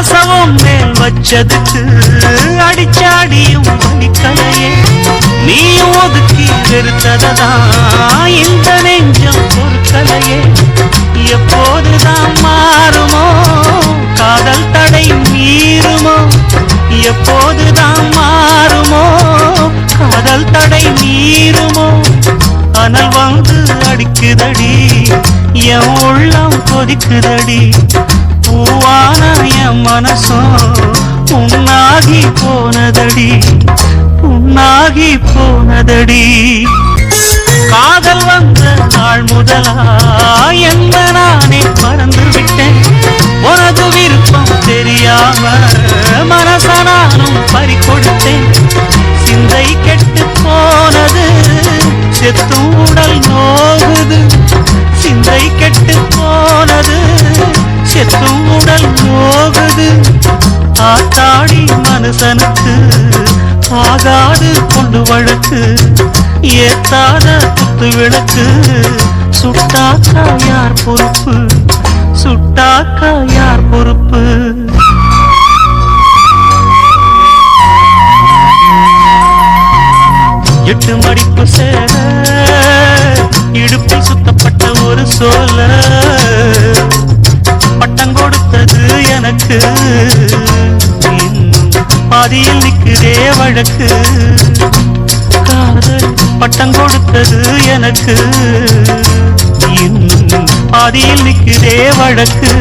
பாசமும் மேல் வச்சதுக்கு அடிச்சாடியும் வலிக்கலையே நீ ஒதுக்கி வெறுத்ததான் இந்த நெஞ்சம் பொறுக்கலையே. எப்போதுதான் மாறுமோ? காதல் தடை மீறுமோ? எப்போதுதான் மாறுமோ? காதல் தடை மீறுமோ? அனல் வந்து அடிக்குதடி என் உள்ளம் கொதிக்குதடி. பூவான உன்னாகி போனதடி உன்னாகி போனதடி. காதல் வந்த நாள் முதலா என்ன நானே மறந்து விட்டேன் உனது விருப்பம் தெரியாம மனசனானும் பறி கொடுத்தேன் சிந்தை கெட்டு போனது செத்தும் உடல் நோகுது. சிந்தை கெட்டு போனது செத்தும் உடல் நோகுது. ஆத்தாடி மனுஷனுக்கு ஆகாது கொண்டு வழக்கு. ஏத்தாத குத்து விளக்கு. சுட்டாக்கா யார் பொறுப்பு? சுட்டாக்கா யார் பொறுப்பு? எட்டு மடிப்பு சேர இடுப்பில் சுத்தப்பட்ட ஒரு சோல பட்டம் கொடுத்தது எனக்கு. பாதியில் நிற்குதே வழக்கு. காதல் பட்டம் கொடுத்தது எனக்கு. இன்னும் பாதியில் நிற்குதே வழக்கு.